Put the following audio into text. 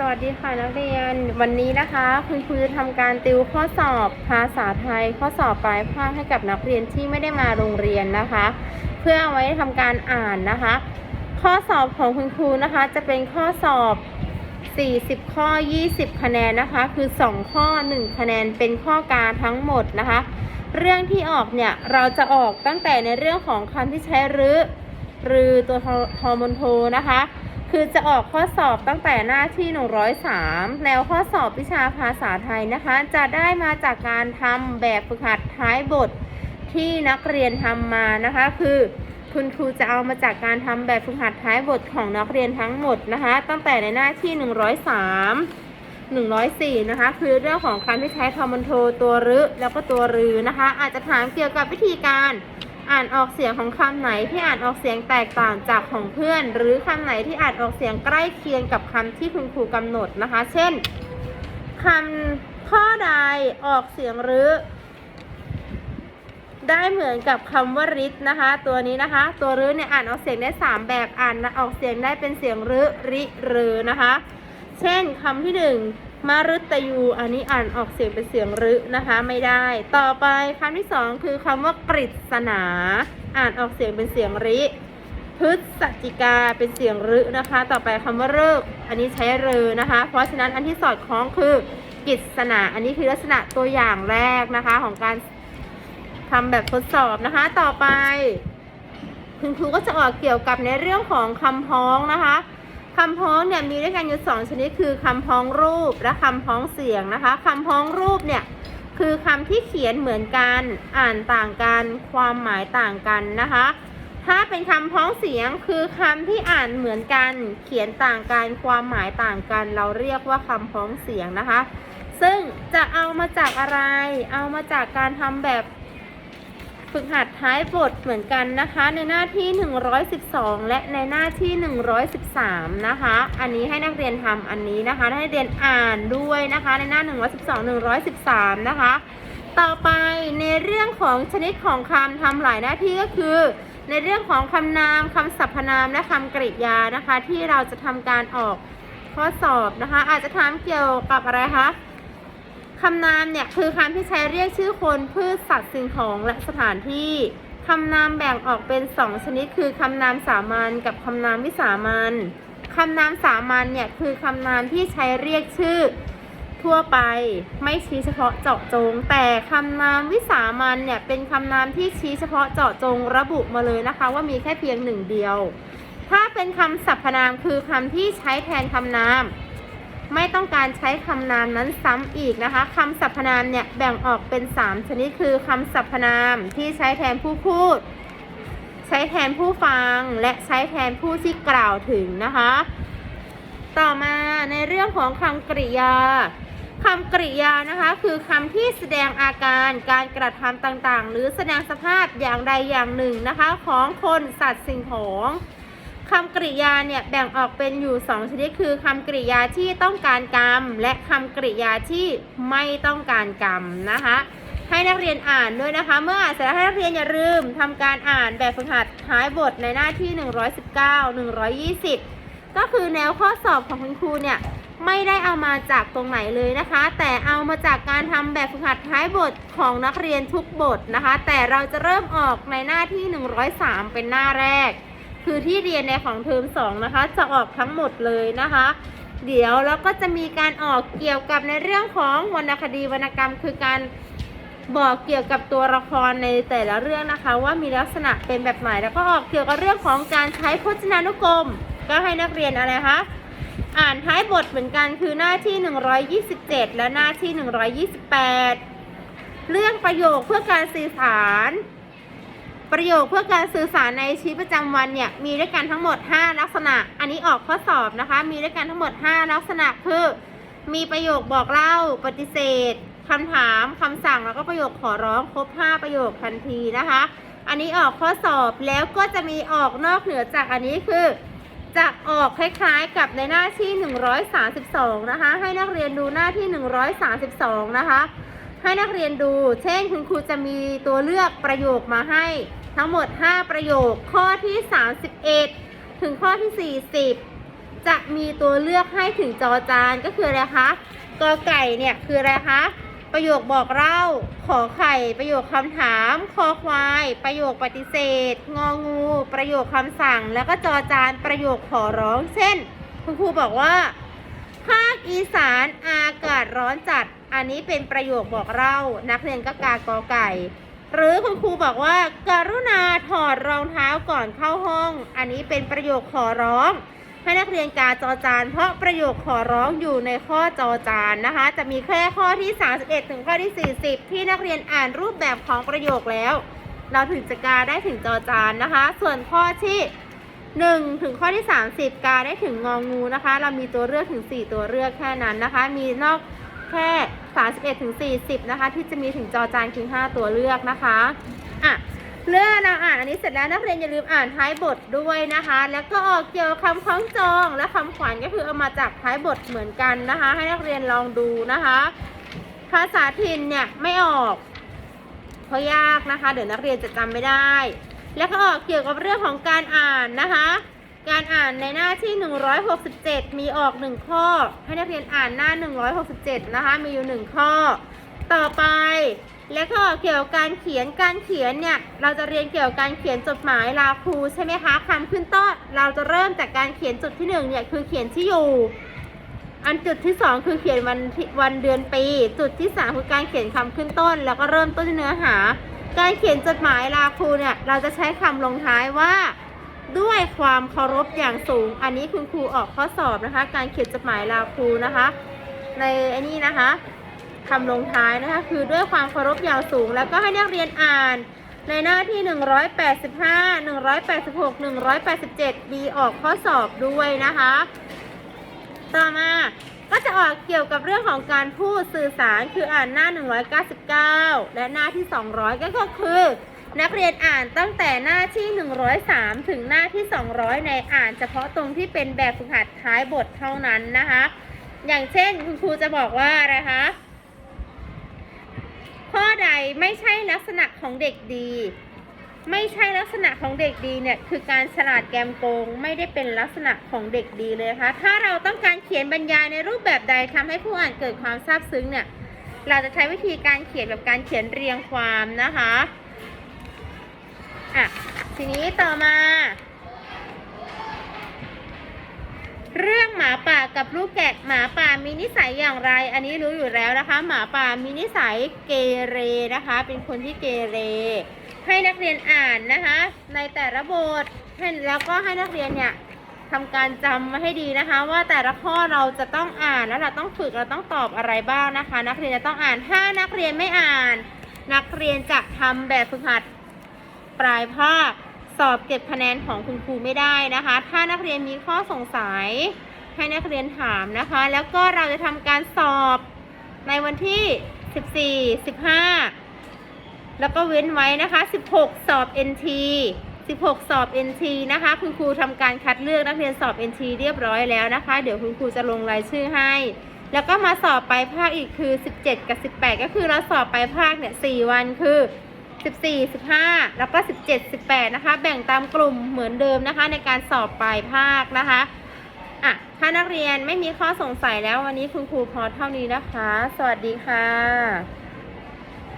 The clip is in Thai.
สวัสดีค่ะนักเรียนวันนี้นะคะคุณครูจะทำการติวข้อสอบภาษาไทย ข้อสอบปลายภาคให้กับนักเรียนที่ไม่ได้มาโรงเรียนนะคะ เพื่อเอาไว้ทำการอ่านนะคะ ข้อสอบของคุณครูนะคะ จะเป็นข้อสอบ 40 ข้อ 20 คะแนนนะคะ คือ 2 ข้อ 1 คะแนนเป็นข้อกาทั้งหมดนะคะ เรื่องที่ออกเนี่ยเราจะออกตั้งแต่ในเรื่องของคำที่ใช้รื้อรือตัวททอมนโทนะคะ คือจะออกข้อสอบตั้งแต่หน้าที่ 103แนวข้อสอบวิชาภาษาไทยนะคะ จะได้มาจากการทำแบบฝึกหัดท้ายบทที่นักเรียนทำมานะคะ คือคุณครูจะเอามาจากการทำแบบฝึกหัดท้ายบทของนักเรียนทั้งหมดนะคะ ตั้งแต่ในหน้าที่ 103 104 นะคะ คือเรื่องของการที่ใช้ทอมันโทตัวรึ แล้วก็ตัวรือนะคะ อาจจะถามเกี่ยวกับวิธีการ อ่านออกเสียงของคำไหนที่อ่านออกเสียงแตกต่างจากของเพื่อน หรือคำไหนที่อ่านออกเสียงใกล้เคียงกับคำที่คุณครูกำหนดนะคะ เช่นคำข้อใดออกเสียงรึได้เหมือนกับคำว่าริดนะคะ ตัวนี้นะคะ ตัวรื้อเนี่ยอ่านออกเสียงได้ 3 แบบอ่านออกเสียงได้เป็นเสียงรื้อริรือนะคะ เช่นคำที่หนึ่ง มารุตยู อันนี้อ่านออกเสียงเป็นเสียงรึนะคะไม่ได้ ต่อไปคำที่สองคือคำว่ากฤษณา อ่านออกเสียงเป็นเสียงริ พฤศจิกาเป็นเสียงรึนะคะ ต่อไปคำว่าเลิกษ์อันนี้ใช้เรือนะคะ เพราะฉะนั้นอันที่สอดคล้องคือกฤษณาอันนี้คือลักษณะตัวอย่างแรกนะคะของการทำแบบทดสอบนะคะ ต่อไปคุณครูก็จะออกเกี่ยวกับในเรื่องของคำพ้องนะคะ คำพ้องเนี่ยมีด้วยกันอยู่สองชนิดคือคำพ้องรูปและคำพ้องเสียงนะคะคำพ้องรูปเนี่ยคือคำที่เขียนเหมือนกันอ่านต่างกันความหมายต่างกันนะคะ ถ้าเป็นคำพ้องเสียงคือคำที่อ่านเหมือนกัน เขียนต่างกันความหมายต่างกัน เราเรียกว่าคำพ้องเสียงนะคะ ซึ่งจะเอามาจากอะไร เอามาจากการทำแบบ ฝึกหัดท้ายบทเหมือนกันนะคะ ในหน้าที่ 112 และในหน้าที่ 113 นะคะ อันนี้ให้นักเรียนทำอันนี้นะคะให้นักเรียนอ่านด้วยนะคะ ในหน้า 112 113 นะคะ ต่อไปในเรื่องของชนิดของคำทำหลายหน้าที่ก็คือ ในเรื่องของคำนามคำสรรพนามและคำกริยานะคะ ที่เราจะทำการออกข้อสอบนะคะ อาจจะถามเกี่ยวกับอะไรคะ คำนามเนี่ยคือคำที่ใช้เรียกชื่อคนพืชสัตว์สิ่งของและสถานที่คำนามแบ่งออกเป็น2ชนิดคือคำนามสามัญกับคำนามวิสามัญคำนามสามัญเนี่ยคือคำนามที่ใช้เรียกชื่อ ทั่วไปไม่ชี้เฉพาะเจาะจง แต่คำนามวิสามัญเนี่ยเป็นคำนามที่ชี้เฉพาะเจาะจงระบุมาเลยนะคะ ว่ามีแค่เพียงหนึ่งเดียว ถ้าเป็นคำสรรพนามคือคำที่ใช้แทนคำนาม ไม่ต้องการใช้คำนามนั้นซ้ำอีกนะคะคำสรรพนามเนี่ยแบ่งออกเป็น 3 ชนิดคือคำสรรพนามที่ใช้แทนผู้พูด ใช้แทนผู้ฟังและใช้แทนผู้ที่กล่าวถึงนะคะ ต่อมาในเรื่องของคำกริยาคำกริยานะคะคือคำที่แสดงอาการการกระทำต่างๆ หรือแสดงสภาพอย่างใดอย่างหนึ่งนะคะ ของคนสัตว์สิ่งของ คำกริยาเนี่ยแบ่งออกเป็นอยู่ 2 ชนิดคือคำกริยาที่ต้องการกรรม และคำกริยาที่ไม่ต้องการกรรมนะคะ ให้นักเรียนอ่านด้วยนะคะ เมื่ออ่านเสร็จแล้วให้นักเรียนอย่าลืมทำการอ่านแบบฝึกหัดท้ายบทในหน้าที่ 119 120 ก็คือแนวข้อสอบของคุณครูเนี่ยไม่ได้เอามาจากตรงไหนเลยนะคะ แต่เอามาจากการทำแบบฝึกหัดท้ายบทของนักเรียนทุกบทนะคะ แต่เราจะเริ่มออกในหน้าที่ 103 เป็นหน้าแรก คือที่เรียนในของเทอม2นะคะ จะออกทั้งหมดเลยนะคะ เดี๋ยวแล้วก็จะมีการออกเกี่ยวกับในเรื่องของวรรณคดีวรรณกรรม คือการบอกเกี่ยวกับตัวละครในแต่ละเรื่องนะคะ ว่ามีลักษณะเป็นแบบไหนแล้วก็ออกเกี่ยวกับเรื่องของการใช้พจนานุกรม ก็ให้นักเรียนอะไรคะอ่านท้ายบทเหมือนกันคือหน้าที่ 127 และหน้าที่ 128 เรื่องประโยคเพื่อการสื่อสาร ประโยคเพื่อการสื่อสารในชีวิตประจำวันเนี่ยมีด้วยกันทั้งหมด 5 ลักษณะ อันนี้ออกข้อสอบนะคะ มีด้วยกันทั้งหมด 5 ลักษณะคือ มีประโยคบอกเล่า ปฏิเสธคำถามคำสั่งแล้วก็ประโยคขอร้องครบ 5 ประโยคทันทีนะคะ อันนี้ออกข้อสอบแล้วก็จะมีออกนอกเหนือจากอันนี้คือจะออกคล้ายๆกับในหน้าที่ 132 นะคะ ให้นักเรียนดูหน้าที่ 132 นะคะ ให้นักเรียนดู เช่นคุณครูจะมีตัวเลือกประโยคมาให้ทั้งหมด 5 ประโยค ข้อที่ 31 ถึงข้อที่ 40 จะมีตัวเลือกให้ถึงจอจานก็คืออะไรคะกอไก่เนี่ยคืออะไรคะ ประโยคบอกเล่า ขอไข่ ประโยคคำถาม คอควาย ประโยคปฏิเสธ งองู ประโยคคำสั่ง แล้วก็จอจานประโยคขอร้อง เช่น คุณครูบอกว่า อีสานอากาศร้อนจัด อันนี้เป็นประโยคบอกเล่า นักเรียนก็กากอไก่ หรือคุณครูบอกว่าการุณาถอดรองเท้าก่อนเข้าห้อง อันนี้เป็นประโยคขอร้อง ให้นักเรียนกาจอจาน เพราะประโยคขอร้องอยู่ในข้อจอจานนะคะ จะมีแค่ข้อที่ 31 ถึงข้อที่ 40 ที่นักเรียนอ่านรูปแบบของประโยคแล้ว เราถึงจะกาได้ถึงจอจานนะคะ ส่วนข้อที่ 1 ถึงข้อที่ 30 กาได้ถึงงองูนะคะ เรามีตัวเลือกถึง 4 ตัวเลือกแค่นั้นนะคะ มีนอกแค่ 31ถึง40 นะคะ ที่จะมีถึงจอจานคือ5ตัวเลือกนะคะอะเรื่องเราอ่านอันนี้เสร็จแล้วนักเรียนอย่าลืมอ่านท้ายบทด้วยนะคะ แล้วก็ออกเกี่ยวคำคล้องจองและคำขวัญก็คือเอามาจากท้ายบทเหมือนกันนะคะ ให้นักเรียนลองดูนะคะ ภาษาถิ่นเนี่ยไม่ออกเพราะยากนะคะ เดี๋ยวนักเรียนจะจำไม่ได้ แล้วก็ออกเกี่ยวกับเรื่องของการอ่านนะคะ การอ่านในหน้าที่ 167 มีออก 1 ข้อ ให้นักเรียนอ่านหน้า 167 นะคะ มีอยู่ 1 ข้อ ต่อไป แล้วก็เกี่ยวกับการเขียน การเขียนเนี่ย เราจะเรียนเกี่ยวกับการเขียนจดหมายลาครูใช่ไหมคะคำขึ้นต้น เราจะเริ่มจากการเขียนจุดที่1เนี่ยคือเขียนที่อยู่อันจุดที่ 2 คือเขียนวันวันเดือนปี จุดที่ 3 คือการเขียนคำขึ้นต้น แล้วก็เริ่มต้นเนื้อหา การเขียนจดหมายลาครูเนี่ยเราจะใช้คำลงท้ายว่า ด้วยความเคารพอย่างสูง อันนี้คุณครูออกข้อสอบนะคะ การเขียนจดหมายลาครูนะคะ ในไอ้นี่นะคะคำลงท้ายนะคะคือด้วยความเคารพอย่างสูง แล้วก็ให้นักเรียนอ่านในหน้าที่ 185 186 187มีออกข้อสอบด้วยนะคะ ต่อมา ก็จะออกเกี่ยวกับเรื่องของการพูดสื่อสารคืออ่านหน้า 199 และหน้าที่ 200 ก็คือ นักเรียนอ่านตั้งแต่หน้าที่ 103 ถึงหน้าที่ 200 ในอ่านเฉพาะตรงที่เป็นแบบฝึกหัดท้ายบทเท่านั้นนะคะ อย่างเช่นคุณครูจะบอกว่าอะไรคะข้อใดไม่ใช่ลักษณะของเด็กดี ไม่ใช่ลักษณะของเด็กดีเนี่ยคือการฉลาดแกมโกง ไม่ได้เป็นลักษณะของเด็กดีเลยนะคะถ้าเราต้องการเขียนบรรยายในรูปแบบใดทำให้ผู้อ่านเกิดความซาบซึ้งเนี่ยเราจะใช้วิธีการเขียนแบบการเขียนเรียงความนะคะอะทีนี้ต่อมา เรื่องหมาป่ากับลูกแกะหมาป่ามีนิสัยอย่างไร อันนี้รู้อยู่แล้วนะคะ หมาป่ามีนิสัยเกเรนะคะ เป็นคนที่เกเร ให้นักเรียนอ่านนะคะ ในแต่ละบทให้แล้วก็ให้นักเรียนเนี่ยทำการจำมาให้ดีนะคะ ว่าแต่ละข้อเราจะต้องอ่านแล้วเราต้องฝึกเราต้องตอบอะไรบ้างนะคะ นักเรียนจะต้องอ่านถ้านักเรียนไม่อ่าน นักเรียนจะทำแบบฝึกหัดปลายภาคสอบเก็บคะแนนของคุณครูไม่ได้นะคะ ถ้านักเรียนมีข้อสงสัย ให้นักเรียนถามนะคะ แล้วก็เราจะทำการสอบในวันที่ 14 15 แล้วก็เว้นไว้นะคะ 16 สอบ NT 16 สอบ NT นะคะ คุณครูทำการคัดเลือกนักเรียนสอบ NT เรียบร้อยแล้วนะคะ เดี๋ยวคุณครูจะลงรายชื่อให้ แล้วก็มาสอบปลายภาคอีกคือ 17 กับ 18 ก็คือเราสอบปลายภาคเนี่ย 4 วันคือ 14 15 แล้วก็ 17 18 นะคะ แบ่งตามกลุ่มเหมือนเดิมนะคะ ในการสอบปลายภาคนะคะอะถ้านักเรียนไม่มีข้อสงสัยแล้ววันนี้คุณครูพอเท่านี้นะคะ สวัสดีค่ะ